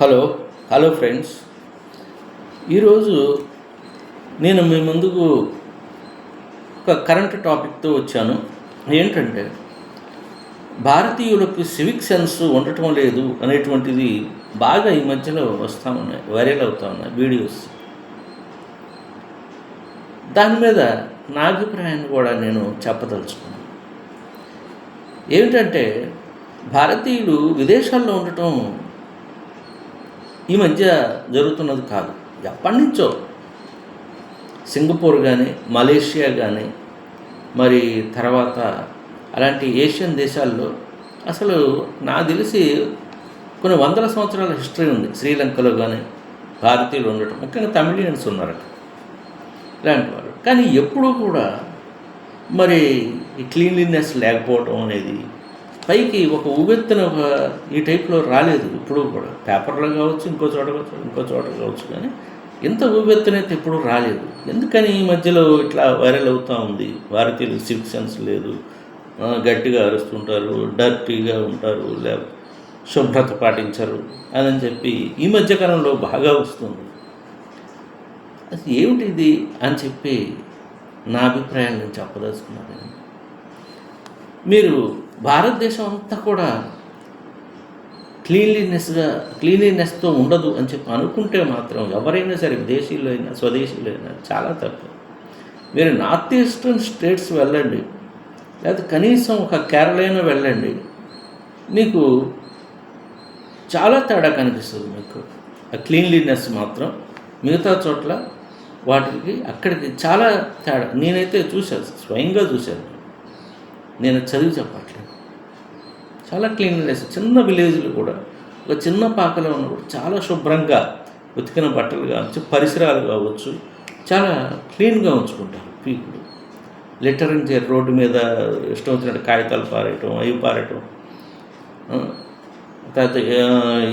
Hello hello friends. ఈరోజు నేను మీ ముందుకు ఒక కరెంట్ టాపిక్తో వచ్చాను. ఏంటంటే భారతీయులకు సివిక్ సెన్స్ ఉండటం లేదు అనేటువంటిది బాగా ఈ మధ్యలో వస్తూ ఉన్నాయి వైరల్ అవుతూ ఉన్నాయి వీడియోస్. దాని మీద నా అభిప్రాయాన్ని కూడా నేను చెప్పదలుచుకున్నాను. ఏమిటంటే భారతీయులు విదేశాల్లో ఉండటం ఈ మధ్య జరుగుతున్నది కాదు. ఎప్పటి నుంచో సింగపూర్ కానీ మలేషియా కానీ మరి తర్వాత అలాంటి ఏషియన్ దేశాల్లో అసలు నాకు తెలిసి కొన్ని వందల సంవత్సరాల హిస్టరీ ఉంది. శ్రీలంకలో కానీ భారతీయులు ఉండటం. ముఖ్యంగా తమిళియన్స్ ఉన్నారు అక్కడ. ఇలాంటి వాళ్ళు. కానీ ఎప్పుడూ కూడా మరి ఈ క్లీన్లీనెస్ లేకపోవడం అనేది పైకి ఒక ఉవ్వెత్తున ఒక ఈ టైప్లో రాలేదు. ఇప్పుడు కూడా పేపర్లో కావచ్చు ఇంకో చోట కావచ్చు ఇంకో చోట కావచ్చు కానీ ఇంత ఉవ్వెత్తునైతే ఎప్పుడు రాలేదు. ఎందుకని ఈ మధ్యలో ఇట్లా వైరల్ అవుతూ ఉంది? భారతీయులు సివిక్ సెన్స్ లేదు. గట్టిగా అరుస్తుంటారు డర్టీగా ఉంటారు లేక శుభ్రత పాటించరు అని చెప్పి ఈ మధ్యకాలంలో బాగా వస్తుంది. అది ఏమిటి ఇది అని చెప్పి నా అభిప్రాయం నేను చెప్పదలుచుకున్నాను. మీరు భారతదేశం అంతా కూడా క్లీన్లీనెస్గా క్లీన్లీనెస్తో ఉండదు అని చెప్పి అనుకుంటే మాత్రం ఎవరైనా సరే విదేశీయులు అయినా స్వదేశీయులు అయినా చాలా తప్పు. మీరు నార్త్ ఈస్టర్న్ స్టేట్స్ వెళ్ళండి లేకపోతే కనీసం ఒక కేరళైనా వెళ్ళండి మీకు చాలా తేడా కనిపిస్తుంది మీకు. ఆ క్లీన్లీనెస్ మాత్రం మిగతా చోట్ల వాటికి అక్కడికి చాలా తేడా. నేనైతే చూశాను స్వయంగా చూశాను. నేను చదివి చెప్పట్లేదు. చాలా క్లీన్లీనెస్ చిన్న విలేజ్లు కూడా. ఒక చిన్న పాకలో ఉన్న కూడా చాలా శుభ్రంగా ఉతికిన బట్టలు కావచ్చు పరిసరాలు కావచ్చు చాలా క్లీన్గా ఉంచుకుంటారు పీపుల్. లిటరింగ్ చే రోడ్డు మీద ఇష్టం వచ్చినట్టు కాగితాలు పారేయటం అవి పారేయటం తర్వాత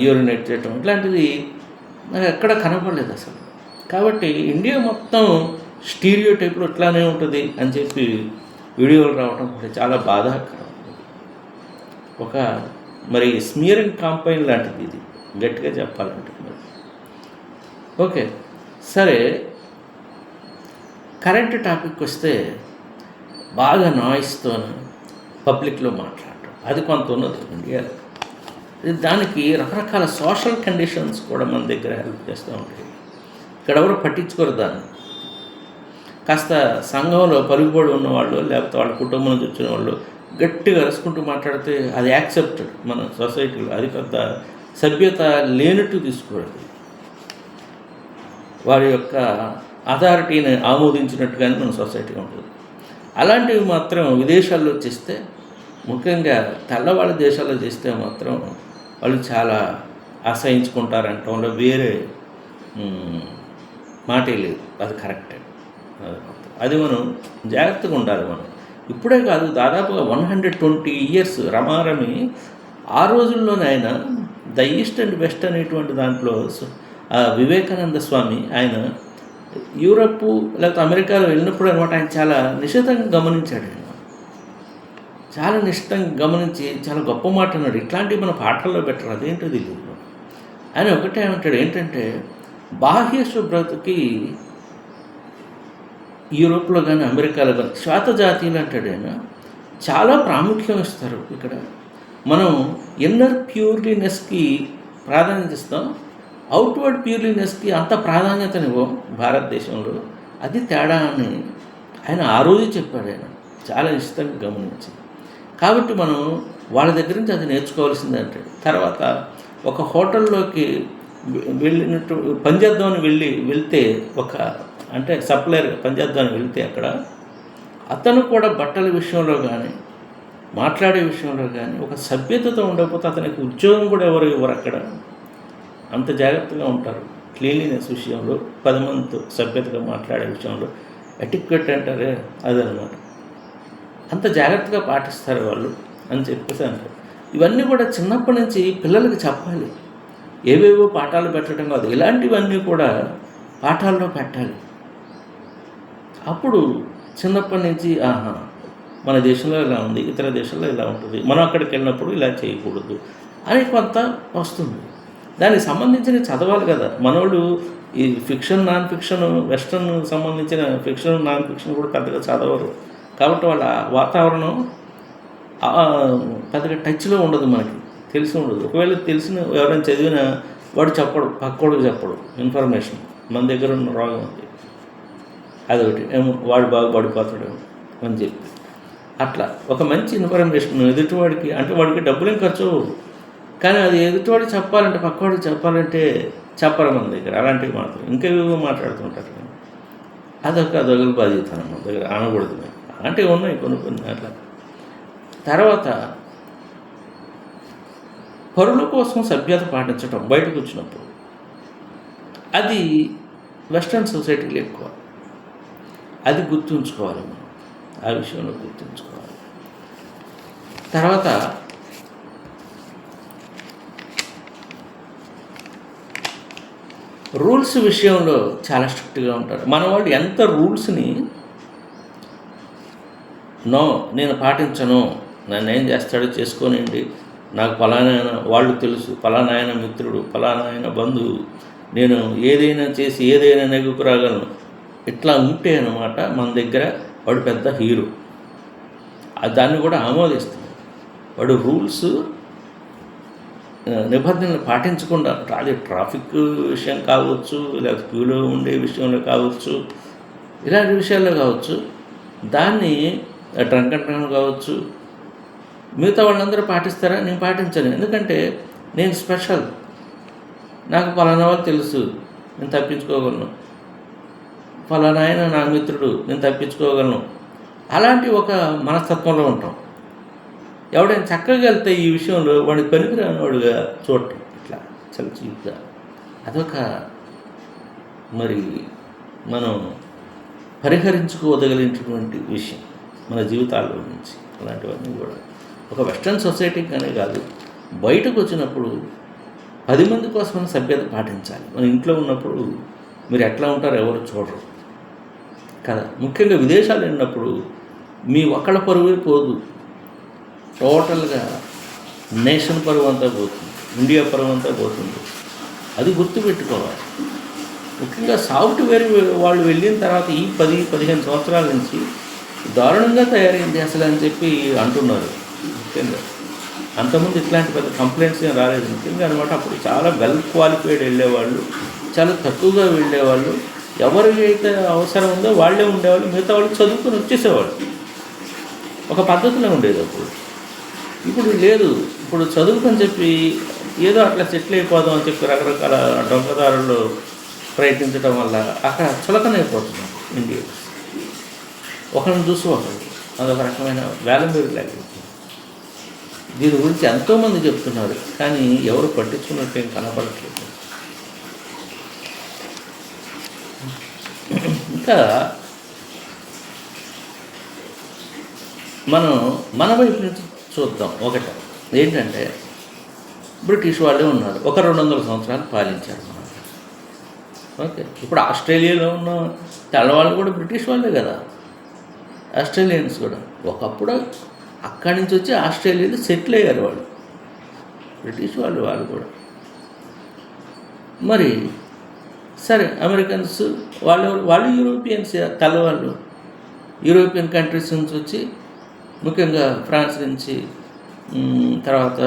యూరినేట్ చేయటం ఇట్లాంటిది నాకు ఎక్కడ కనపడలేదు అసలు. కాబట్టి ఇండియా మొత్తం స్టీరియో టైప్లో ఇట్లానే ఉంటుంది అని చెప్పి వీడియోలు రావడం కూడా చాలా బాధాకరం. ఒక మరి స్మియరింగ్ కాంపైన్ లాంటిది ఇది. గట్టిగా చెప్పాలంటే మరి. ఓకే. సరే. కరెంట్ టాపిక్ వస్తే బాగా నాయిస్తో పబ్లిక్లో మాట్లాడటం. అది కొంత ఉన్నది ఇండియాలో దానికి రకరకాల సోషల్ కండిషన్స్ కూడా మన దగ్గర హెల్ప్ చేస్తూ ఉంటాయి. ఇక్కడ ఎవరు పట్టించుకోరు దాన్ని. కాస్త సంఘంలో పలుకుబడి ఉన్నవాళ్ళు లేకపోతే వాళ్ళ కుటుంబం నుంచి వచ్చిన వాళ్ళు గట్టిగా అరుచుకుంటూ మాట్లాడితే అది యాక్సెప్టెడ్ మన సొసైటీలో. అది పెద్ద సభ్యత లేనట్టు తీసుకోలేదు. వారి యొక్క అథారిటీని ఆమోదించినట్టుగానే మన సొసైటీ ఉంటుంది. అలాంటివి మాత్రం విదేశాల్లో చేస్తే ముఖ్యంగా తెల్లవాళ్ళ దేశాల్లో చేస్తే మాత్రం వాళ్ళు చాలా అసహించుకుంటారంటంలో వేరే మాటే లేదు. అది కరెక్ట్. అది మనం జాగ్రత్తగా ఉండాలి మనం. ఇప్పుడే కాదు దాదాపుగా వన్ హండ్రెడ్ ట్వంటీ ఇయర్స్ రమారమి ఆ రోజుల్లోనే ఆయన ద ఈస్ట్ అండ్ వెస్ట్ అనేటువంటి దాంట్లో వివేకానంద స్వామి ఆయన యూరప్ లేకపోతే అమెరికాలో వెళ్ళినప్పుడు అనమాట ఆయన చాలా నిశితంగా గమనించాడు చాలా నిష్టంగా గమనించి చాలా గొప్ప మాట అన్నాడు. ఇట్లాంటివి మన పాటల్లో పెట్టరు అదేంటో తెలియదు ఆయన ఒకటే అంటాడు ఏంటంటే బాహ్య శుభ్రతకి యూరోప్లో కానీ అమెరికాలో కానీ శ్వేత జాతీయులు అంటాడు ఆయన. చాలా ప్రాముఖ్యం ఇస్తారు ఇక్కడ. మనం ఇన్నర్ ప్యూర్లీనెస్కి ప్రాధాన్యత ఇస్తాం. అవుట్వర్డ్ ప్యూర్లీనెస్కి అంత ప్రాధాన్యతనివ్వం భారతదేశంలో. అది తేడా అని ఆయన ఆ రోజు చెప్పాడు ఆయన. చాలా ఇష్టంగా గమనించి. కాబట్టి మనం వాళ్ళ దగ్గర నుంచి అది నేర్చుకోవాల్సింది అంటే తర్వాత ఒక హోటల్లోకి వెళ్ళినట్టు వెళ్ళినట్టు పనిచేద్దామని వెళ్ళి వెళ్తే ఒక అంటే సప్లయర్ పనిచేద్దామని వెళితే అక్కడ అతను కూడా బట్టల విషయంలో కానీ మాట్లాడే విషయంలో కానీ ఒక సభ్యతతో ఉండకపోతే అతనికి ఉద్యోగం కూడా ఎవరు ఇవ్వరు అక్కడ. అంత జాగ్రత్తగా ఉంటారు. క్లీన్లీనెస్ విషయంలో పది మందితో సభ్యతగా మాట్లాడే విషయంలో ఎటిక్వెట్ అంటారే అదనమాట. అంత జాగ్రత్తగా పాటిస్తారు వాళ్ళు అని చెప్పేసి అంటారు. ఇవన్నీ కూడా చిన్నప్పటి నుంచి పిల్లలకి చెప్పాలి. ఏవేవో పాఠాలు పెట్టడం కాదు. ఇలాంటివన్నీ కూడా పాఠాల్లో పెట్టాలి. అప్పుడు చిన్నప్పటి నుంచి ఆహా మన దేశంలో ఇలా ఉంది ఇతర దేశాల్లో ఇలా ఉంటుంది మనం అక్కడికి వెళ్ళినప్పుడు ఇలా చేయకూడదు అని కొంత వస్తుంది. దానికి సంబంధించిన చదవాలి కదా. మనోడు ఈ ఫిక్షన్ నాన్ ఫిక్షన్ వెస్ట్రన్ సంబంధించిన ఫిక్షన్ నాన్ ఫిక్షన్ కూడా పెద్దగా చదవరు. కాబట్టి వాళ్ళ వాతావరణం పెద్దగా టచ్లో ఉండదు మనకి తెలిసి ఉండదు. ఒకవేళ తెలిసిన ఎవరైనా చదివినా వాడు చెప్పడు పక్కోడికి చెప్పడు ఇన్ఫర్మేషన్. మన దగ్గర ఉన్న రోగం ఉంది అదొకటి. ఏమో వాడు బాగా పడిపోతాడు అని చెప్పి. అట్లా. ఒక మంచి ఇన్ఫర్మేషన్ ఎదుటివాడికి అంటే వాడికి డబ్బులేం ఖర్చు కానీ అది ఎదుటివాడికి చెప్పాలంటే పక్కవాడికి చెప్పాలంటే చెప్పరు మన దగ్గర. అలాంటివి మాత్రం. ఇంకేవో మాట్లాడుతుంటారు. అదొక దగ్గర బాధ్యత మన దగ్గర అనకూడదు అలాంటివి ఉన్నాయి కొన్ని కొన్ని అట్లా. తర్వాత పరుల కోసం సభ్యత పాటించడం బయటకు వచ్చినప్పుడు. అది వెస్ట్రన్ సొసైటీలో ఎక్కువ. అది గుర్తుంచుకోవాలి మనం. ఆ విషయంలో గుర్తుంచుకోవాలి. తర్వాత రూల్స్ విషయంలో చాలా స్ట్రిక్ట్గా ఉంటారు. మన వాళ్ళు ఎంత రూల్స్ని నో నేను పాటించను నన్ను ఏం చేస్తాడో చేసుకోనండి నాకు ఫలానాయన వాళ్ళు తెలుసు ఫలానాయన మిత్రుడు ఫలానాయన బంధువు నేను ఏదైనా చేసి ఏదైనా నెగ్గుకు రాగలను ఇట్లా ఉంటే అనమాట మన దగ్గర వాడు పెద్ద హీరో. దాన్ని కూడా ఆమోదిస్తుంది. వాడు రూల్స్ నిబంధనలు పాటించకుండా అది ట్రాఫిక్ విషయం కావచ్చు లేదా క్యూలో ఉండే విషయంలో కావచ్చు ఇలాంటి విషయాల్లో కావచ్చు దాన్ని డ్రంక్ అండ్ కావచ్చు మిగతా వాళ్ళందరూ పాటిస్తారా? నేను పాటించను. ఎందుకంటే నేను స్పెషల్. నాకు పలానా వాళ్ళు తెలుసు. నేను తప్పించుకోగలను. ఫలానా ఆయన నా మిత్రుడు నేను తప్పించుకోగలను. అలాంటి ఒక మనస్తత్వంలో ఉంటాం. ఎవడైనా చక్కగా వెళ్తే ఈ విషయంలో వాడి పనికిరానివాడుగా చూడటం ఇట్లా చాలా చీప్గా అదొక మరి మనం పరిహరించుకోదగినటువంటి విషయం మన జీవితాల్లో నుంచి. అలాంటివన్నీ కూడా. ఒక వెస్ట్రన్ సొసైటీకి అనే కాదు బయటకు వచ్చినప్పుడు పది మంది కోసం సభ్యత పాటించాలి. మన ఇంట్లో ఉన్నప్పుడు మీరు ఎట్లా ఉంటారో ఎవరు చూడరు. కదా ముఖ్యంగా విదేశాలు వెళ్ళినప్పుడు మీ ఒక్కళ్ళ పరువే పోదు. టోటల్గా నేషన్ పరువు అంతా పోతుంది. ఇండియా పరువు అంతా పోతుంది. అది గుర్తుపెట్టుకోవాలి. ముఖ్యంగా సాఫ్ట్వేర్ వాళ్ళు వెళ్ళిన తర్వాత ఈ పది పదిహేను సంవత్సరాల నుంచి దారుణంగా తయారైంది అసలు అని చెప్పి అంటున్నారు. ముఖ్యంగా అంతకుముందు ఇట్లాంటి పెద్ద కంప్లైంట్స్ ఏం రాలేదు. ముఖ్యంగా అనమాట అప్పుడు చాలా వెల్ క్వాలిఫైడ్ వెళ్ళేవాళ్ళు చాలా తక్కువగా వెళ్ళేవాళ్ళు. ఎవరికి అయితే అవసరం ఉందో వాళ్ళే ఉండేవాళ్ళు మిగతా వాళ్ళు చదువుకొని వచ్చేసేవాళ్ళు. ఒక పద్ధతిలో ఉండేది అప్పుడు. ఇప్పుడు లేదు. ఇప్పుడు చదువుకొని చెప్పి ఏదో అట్లా సెటిల్ అయిపోదాం అని చెప్పి రకరకాల దొంగదారులు ప్రయత్నించడం వల్ల అక్కడ చులకనైపోతున్నాం ఇండియా. ఒకరిని చూసి ఒకరు. అదొక రకమైన వేలంబేరు లేకపోతుంది దీని గురించి ఎంతోమంది చెప్తున్నారు కానీ ఎవరు పట్టించుకున్నట్టు ఏం కనపడట్లేదు. ఇంకా మనం మన వైపు నుంచి చూద్దాం. ఒకట ఏంటంటే బ్రిటిష్ వాళ్ళే ఉన్నారు. ఒక రెండు వందల సంవత్సరాలు పాలించారు మనం. ఓకే. ఇప్పుడు ఆస్ట్రేలియాలో ఉన్న తెల్లవాళ్ళు కూడా బ్రిటిష్ వాళ్ళే కదా. ఆస్ట్రేలియన్స్ కూడా. ఒకప్పుడు అక్కడి నుంచి వచ్చి ఆస్ట్రేలియాలో సెటిల్ అయ్యారు వాళ్ళు. బ్రిటిష్ వాళ్ళు వాళ్ళు కూడా. మరి సరే అమెరికన్స్ వాళ్ళు వాళ్ళు యూరోపియన్స్ తలవాళ్ళు. యూరోపియన్ కంట్రీస్ నుంచి వచ్చి ముఖ్యంగా ఫ్రాన్స్ నుంచి తర్వాత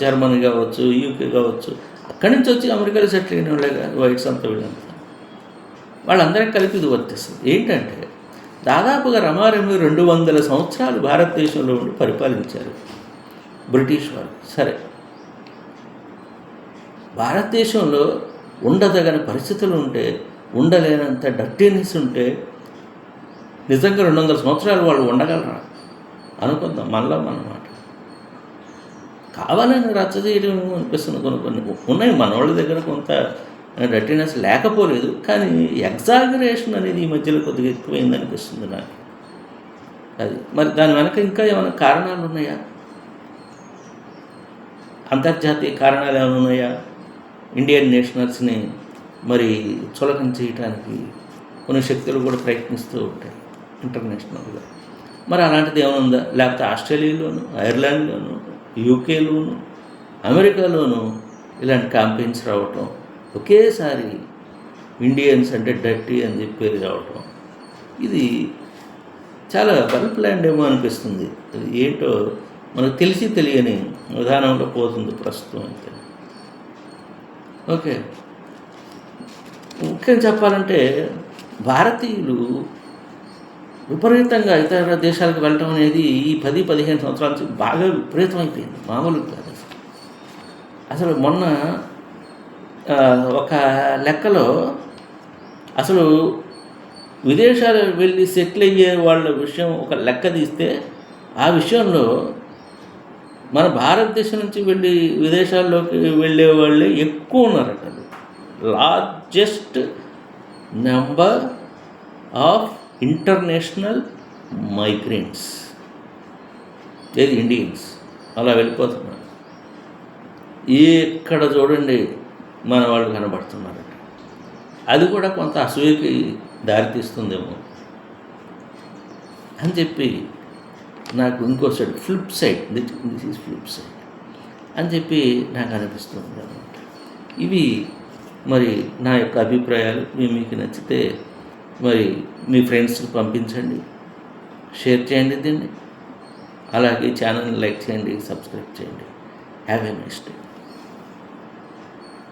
జర్మనీ కావచ్చు యూకే కావచ్చు అక్కడి నుంచి వచ్చి అమెరికాలో సెటిల్ అయిన వాళ్ళే కాదు వైట్స్ అంతా వీళ్ళంతా. వాళ్ళందరికీ కలిపి ఇది వర్తిస్తుంది. ఏంటంటే దాదాపుగా రమారమి రెండు వందల సంవత్సరాలు భారతదేశంలో ఉండి పరిపాలించారు బ్రిటిష్ వాళ్ళు సరే. భారతదేశంలో ఉండదగని పరిస్థితులు ఉంటే ఉండలేనంత డర్టీనెస్ ఉంటే నిజంగా రెండు వందల సంవత్సరాలు వాళ్ళు ఉండగలరా? అనుకుందాం మనలో అన్నమాట కావాలని రచ్చ చేయడం అనిపిస్తుంది కొన్ని కొన్ని. ఉన్నాయి మన వాళ్ళ దగ్గర కొంత డర్టీనెస్ లేకపోలేదు కానీ ఎగ్జాగరేషన్ అనేది ఈ మధ్యలో కొద్దిగా ఎక్కువైంది అనిపిస్తుంది నాకు. అది. మరి దాని వెనక ఇంకా ఏమైనా కారణాలు ఉన్నాయా? అంతర్జాతీయ కారణాలు ఏమైనా ఉన్నాయా? ఇండియన్ నేషనల్స్ని మరి చులకం చేయడానికి కొన్ని శక్తులు కూడా ప్రయత్నిస్తూ ఉంటాయి ఇంటర్నేషనల్గా మరి అలాంటిది ఏమైనా ఉందా? లేకపోతే ఆస్ట్రేలియాలోను ఐర్లాండ్లోను యూకేలోను అమెరికాలోను ఇలాంటి క్యాంపెయిన్స్ రావటం ఒకేసారి ఇండియన్స్ అంటే డర్టీ అని చెప్పేది రావటం ఇది చాలా వెల్ ప్లాన్డ్ ఏమో అనిపిస్తుంది. అది ఏంటో మనకు తెలిసి తెలియని విధానంలో పోతుంది ప్రస్తుతం అంతే ఓకే. ముఖ్యం చెప్పాలంటే భారతీయులు విపరీతంగా ఇతర దేశాలకు వెళ్ళటం అనేది ఈ పది పదిహేను సంవత్సరాల నుంచి బాగా విపరీతమైపోయింది. మామూలుగా కాదు అసలు. మొన్న ఒక లెక్కలో అసలు విదేశాలు వెళ్ళి సెటిల్ అయ్యే వాళ్ళ విషయం ఒక లెక్క తీస్తే ఆ విషయంలో మన భారతదేశం నుంచి వెళ్ళి విదేశాల్లోకి వెళ్ళే వాళ్ళే ఎక్కువ ఉన్నారట largest number of international migrants లేదు ఇండియన్స్ అలా వెళ్ళిపోతున్నారు. ఎక్కడ చూడండి మన వాళ్ళు కనబడుతున్నారట. అది కూడా కొంత అసూయకి దారితీస్తుందేమో అని చెప్పి నాకు ఇంకో side flip side this this is flip side అని చెప్పి నాకు అనిపిస్తుంది అనమాట ఇవి మరి నా యొక్క అభిప్రాయాలు మీకు నచ్చితే మరి మీ ఫ్రెండ్స్కి పంపించండి షేర్ చేయండి దీన్ని అలాగే ఛానల్ని లైక్ చేయండి సబ్స్క్రైబ్ చేయండి. Have a next day.